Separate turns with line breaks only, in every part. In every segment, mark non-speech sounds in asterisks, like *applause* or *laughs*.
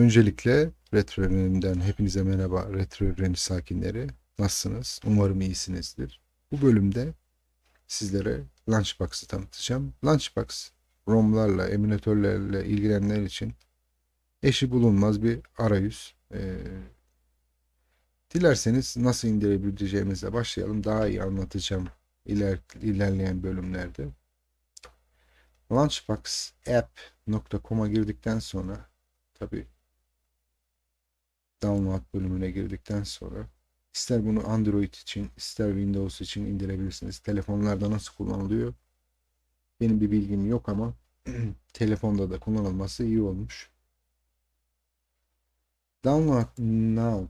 Öncelikle Retro Evren'den hepinize merhaba Retro Evreni sakinleri. Nasılsınız? Umarım iyisinizdir. Bu bölümde sizlere Lunchbox'ı tanıtacağım. Lunchbox, ROM'larla, emülatörlerle ilgilenenler için eşi bulunmaz bir arayüz. Ee, dilerseniz nasıl indirebileceğimizle başlayalım. Daha iyi anlatacağım iler, ilerleyen bölümlerde. Lunchboxapp.com'a girdikten sonra tabi download bölümüne girdikten sonra ister bunu Android için ister Windows için indirebilirsiniz. Telefonlarda nasıl kullanılıyor? Benim bir bilgim yok ama *clears throat* telefonda da kullanılması iyi olmuş. Download now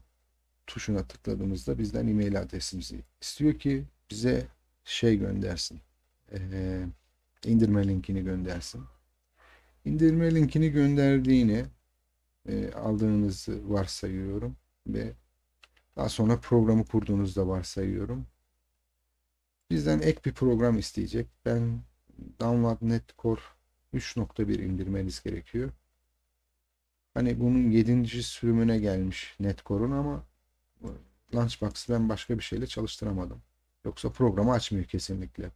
tuşuna tıkladığımızda bizden e-mail adresimizi istiyor ki bize şey göndersin. Ee, indirme linkini göndersin. İndirme linkini gönderdiğini e, aldığınızı varsayıyorum ve daha sonra programı kurduğunuzda varsayıyorum. Bizden ek bir program isteyecek. Ben Download Netcore 3.1 indirmeniz gerekiyor. Hani bunun 7. sürümüne gelmiş Netcore'un ama Launchbox'ı ben başka bir şeyle çalıştıramadım. Yoksa programı açmıyor kesinlikle.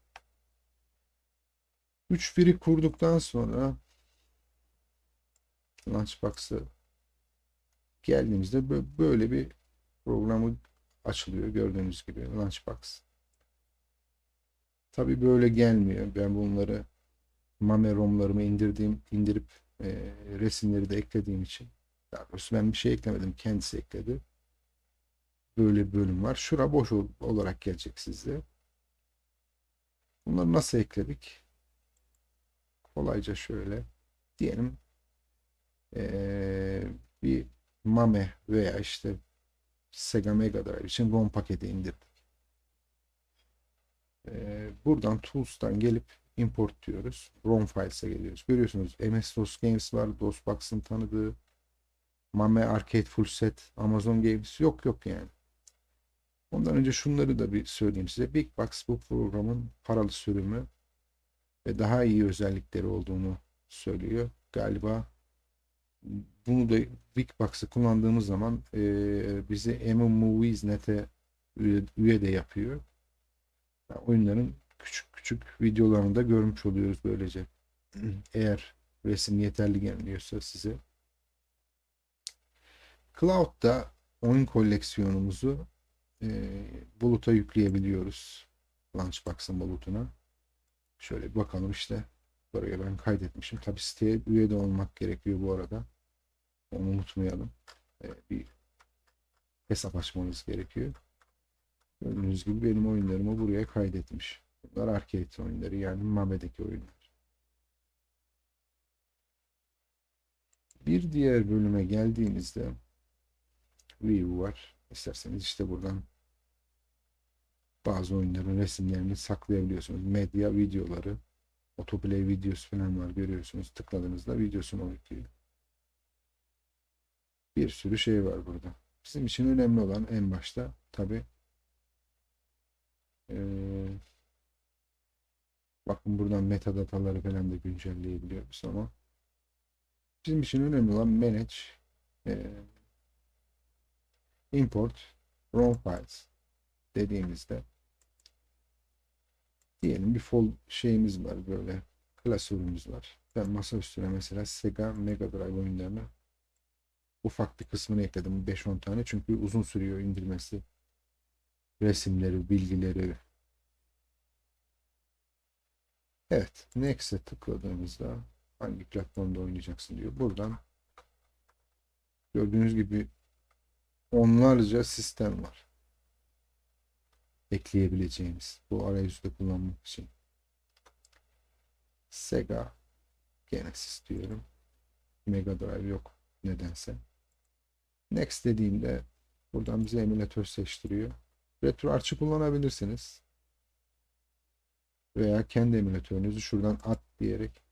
3.1'i kurduktan sonra Launchbox'ı geldiğimizde böyle bir programı açılıyor gördüğünüz gibi Launchbox. Tabi böyle gelmiyor. Ben bunları Mame ROM'larımı indirdiğim, indirip e, resimleri de eklediğim için daha doğrusu ben bir şey eklemedim. Kendisi ekledi. Böyle bir bölüm var. Şura boş olarak gelecek size. Bunları nasıl ekledik? Kolayca şöyle diyelim ee, Mame veya işte Sega Mega Drive için ROM paketi indirdik. Ee, buradan Tools'tan gelip import diyoruz. ROM files'e geliyoruz. Görüyorsunuz MS-DOS Games var. DOSBox'ın tanıdığı Mame Arcade Full Set, Amazon Games yok yok yani. Ondan önce şunları da bir söyleyeyim size. Big Box bu programın paralı sürümü ve daha iyi özellikleri olduğunu söylüyor. Galiba bunu da Bigbox'ı kullandığımız zaman e, bizi Emo Movies Net'e üye, de yapıyor. Yani oyunların küçük küçük videolarını da görmüş oluyoruz böylece. *clears throat* Eğer resim yeterli gelmiyorsa size. Cloud'da oyun koleksiyonumuzu e, buluta yükleyebiliyoruz. Launchbox'ın bulutuna. Şöyle bir bakalım işte. Buraya ben kaydetmişim. Tabi siteye üye de olmak gerekiyor bu arada. Onu unutmayalım. Ee, bir hesap açmanız gerekiyor. Gördüğünüz gibi benim oyunlarımı buraya kaydetmiş. Bunlar arcade oyunları yani Mame'deki oyunlar. Bir diğer bölüme geldiğinizde view var. İsterseniz işte buradan bazı oyunların resimlerini saklayabiliyorsunuz. Medya videoları, autoplay videosu falan var görüyorsunuz. Tıkladığınızda videosunu yüklüyor bir sürü şey var burada. Bizim için önemli olan en başta tabi ee, bakın buradan metadataları falan da güncelleyebiliyoruz ama bizim için önemli olan manage e, import ROM files dediğimizde diyelim bir fol şeyimiz var böyle klasörümüz var. Ben masa üstüne mesela Sega Mega Drive oyunlarını ufak bir kısmını ekledim. 5-10 tane çünkü uzun sürüyor indirmesi. Resimleri, bilgileri. Evet. Next'e tıkladığımızda hangi platformda oynayacaksın diyor. Buradan gördüğünüz gibi onlarca sistem var. Ekleyebileceğimiz bu arayüzde kullanmak için. Sega Genesis diyorum. Mega Drive yok nedense. Next dediğimde buradan bize emülatör seçtiriyor. RetroArch'ı kullanabilirsiniz. Veya kendi emülatörünüzü şuradan at diyerek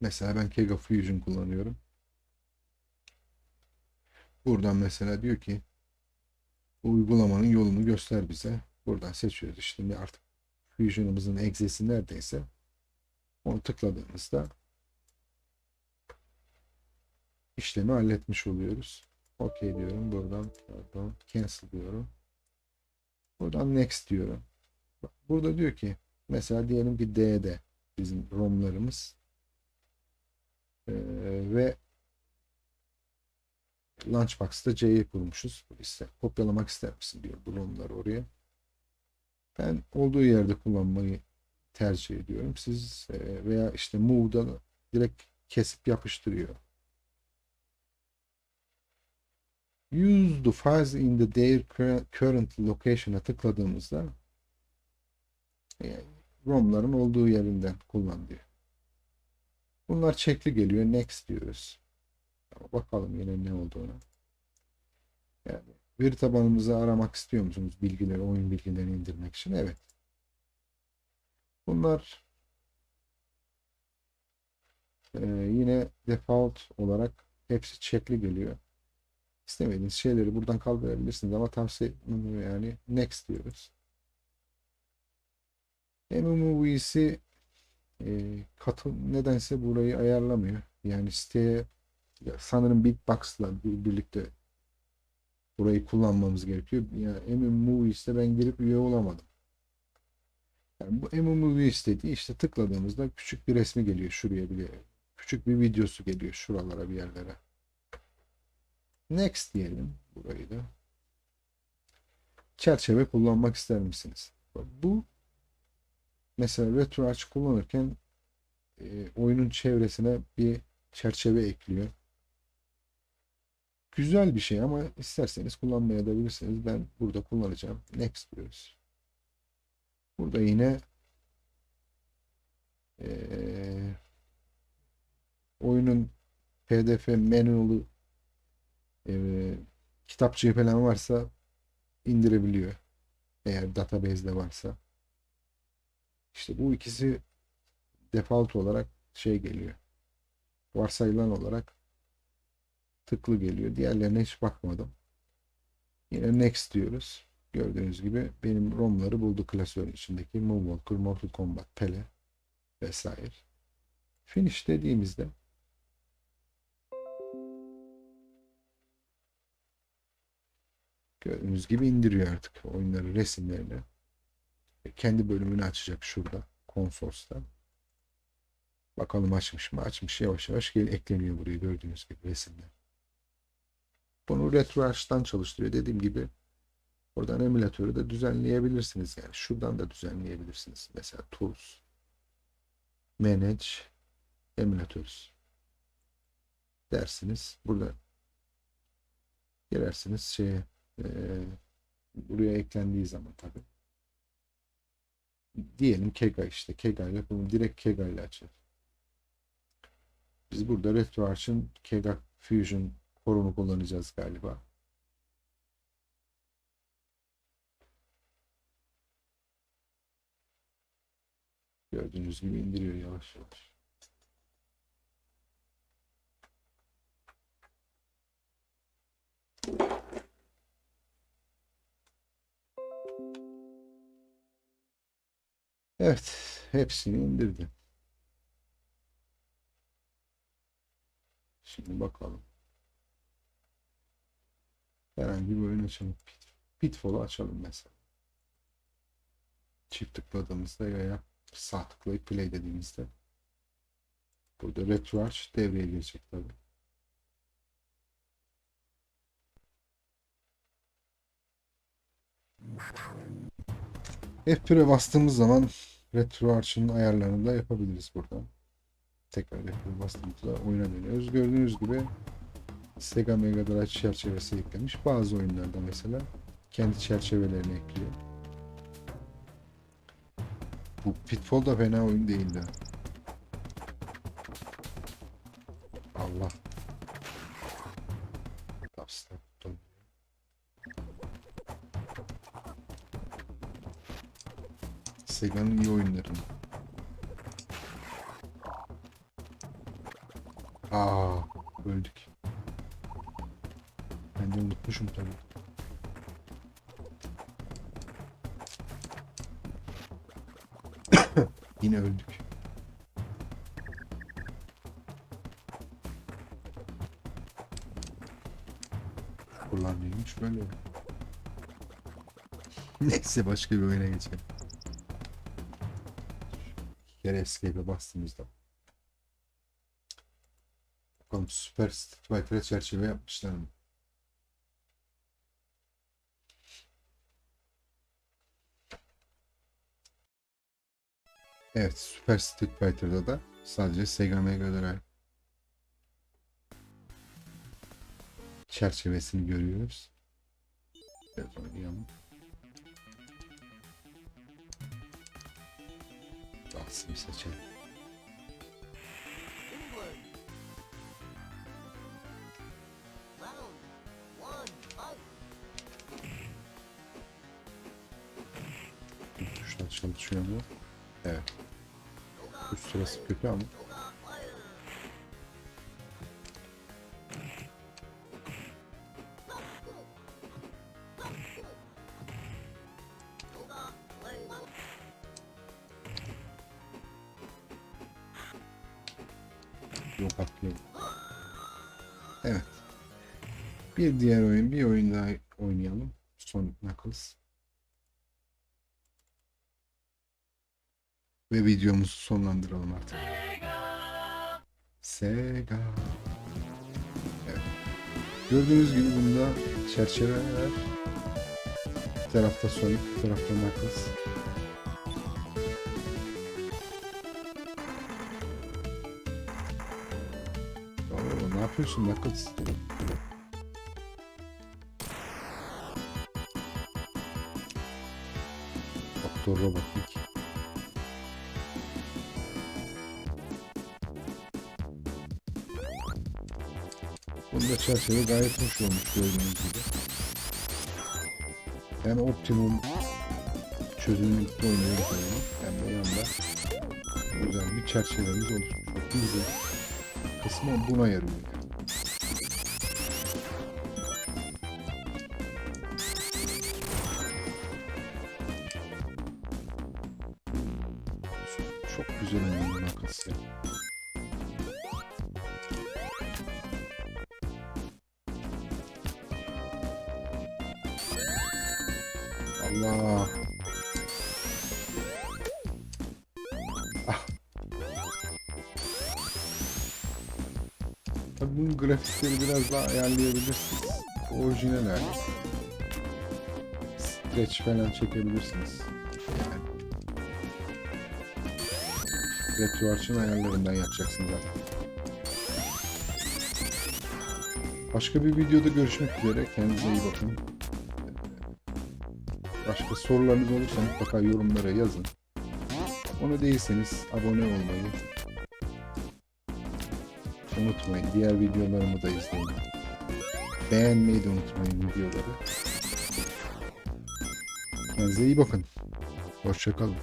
mesela ben Kega Fusion kullanıyorum. Buradan mesela diyor ki bu uygulamanın yolunu göster bize. Buradan seçiyoruz. Şimdi artık Fusion'ımızın egzesi neredeyse onu tıkladığımızda işlemi halletmiş oluyoruz. OK diyorum. Buradan pardon, cancel diyorum. Buradan next diyorum. Burada diyor ki mesela diyelim ki D'de bizim ROM'larımız Ee, ve Launchbox'ta C'yi kurmuşuz. İşte kopyalamak ister misin diyor bu ROM'ları oraya. Ben olduğu yerde kullanmayı tercih ediyorum. Siz veya işte Move'da direkt kesip yapıştırıyor. Use the files in the their cur- current location'a tıkladığımızda e, ROM'ların olduğu yerinden kullan diyor. Bunlar çekli geliyor. Next diyoruz. Bakalım yine ne olduğunu. Yani veri tabanımızı aramak istiyor musunuz? Bilgileri, oyun bilgilerini indirmek için. Evet. Bunlar e, yine default olarak hepsi çekli geliyor. İstemediğiniz şeyleri buradan kaldırabilirsiniz ama tavsiye yani next diyoruz. MMOV'si e, katıl nedense burayı ayarlamıyor. Yani siteye ya sanırım Bitbox'la bir- birlikte burayı kullanmamız gerekiyor. Yani MMOV's'te ben girip üye olamadım. Yani bu MMOV istediği işte tıkladığımızda küçük bir resmi geliyor şuraya bile. Küçük bir videosu geliyor şuralara bir yerlere. Next diyelim burayı da. Çerçeve kullanmak ister misiniz? Bu mesela RetroArch kullanırken e, oyunun çevresine bir çerçeve ekliyor. Güzel bir şey ama isterseniz kullanmaya da bilirsiniz. Ben burada kullanacağım. Next diyoruz. Burada yine eee, oyunun PDF manual'ı eee kitapçığı falan varsa indirebiliyor. Eğer database'de varsa. İşte bu ikisi default olarak şey geliyor. Varsayılan olarak tıklı geliyor. Diğerlerine hiç bakmadım. Yine next diyoruz. Gördüğünüz gibi benim ROM'ları buldu klasörün içindeki Moonwalker, Mortal Kombat, Pele vesaire. Finish dediğimizde gördüğünüz gibi indiriyor artık oyunları, resimlerini. Kendi bölümünü açacak şurada konsolsta. Bakalım açmış mı? Açmış. Yavaş yavaş gel ekleniyor buraya gördüğünüz gibi resimler. Bunu RetroArch'tan çalıştırıyor. Dediğim gibi oradan emülatörü de düzenleyebilirsiniz. Yani şuradan da düzenleyebilirsiniz. Mesela Tools Manage Emulators dersiniz. Burada girersiniz şeye e, buraya eklendiği zaman tabii. Diyelim Kega işte. Kega ile bunu direkt Kega ile açar. Biz burada RetroArch'ın Kega Fusion Core'unu kullanacağız galiba. Gördüğünüz gibi indiriyor yavaş yavaş. Evet, hepsini indirdi. Şimdi bakalım. Herhangi bir oyun açalım. Pit, Pitfall'u açalım mesela. Çift tıkladığımızda veya sağ tıklayıp play dediğimizde burada RetroArch devreye girecek tabii. F1'e bastığımız zaman RetroArch'ın ayarlarını da yapabiliriz buradan. Tekrar F1'e bastığımızda oyuna dönüyoruz. Gördüğünüz gibi Sega Mega Drive çerçevesi eklemiş. Bazı oyunlarda mesela kendi çerçevelerini ekliyor. Bu Pitfall da fena oyun değildi. Allah. Sega'nın iyi oyunlarını. Aa, öldük. Ben de unutmuşum tabii. *coughs* Yine öldük. böyle. *laughs* Neyse başka bir oyuna geçelim. Kere escape'e bastığımızda. Bakalım Super Street çerçeve yapmışlar mı? Evet, Super Street Fighter'da da sadece Sega Mega Drive çerçevesini görüyoruz. Biraz oynayalım. Dalsın seçelim. Tuşlar çalışıyor mu? Evet. Tuş sırası kötü ama. Yok atlıyorum. Evet. Bir diğer oyun, bir oyun daha oynayalım. Sonic Knuckles. Ve videomuzu sonlandıralım artık. Sega. Evet. Gördüğünüz gibi bunda çerçeveler. Bir tarafta Sonic, bir tarafta Knuckles. Yapıyorsun Knuckles? Doktor Robotnik. Bunda çerçeve gayet hoş olmuş gördüğünüz gibi. Yani optimum çözünürlükte oynuyoruz oyunu. Hem de yanında güzel bir çerçevemiz oluşmuş. Güzel. Kısmı buna yarıyor Tabii bunun grafikleri biraz daha ayarlayabilirsiniz. Orijinal hali. Stretch falan çekebilirsiniz. Yani. RetroArch'ın ayarlarından yapacaksınız zaten. Başka bir videoda görüşmek üzere. Kendinize iyi bakın. Başka sorularınız olursa mutlaka yorumlara yazın. Onu değilseniz abone olmayı unutmayın. Diğer videolarımı da izleyin. Beğenmeyi de unutmayın videoları. Kendinize iyi bakın. Hoşçakalın.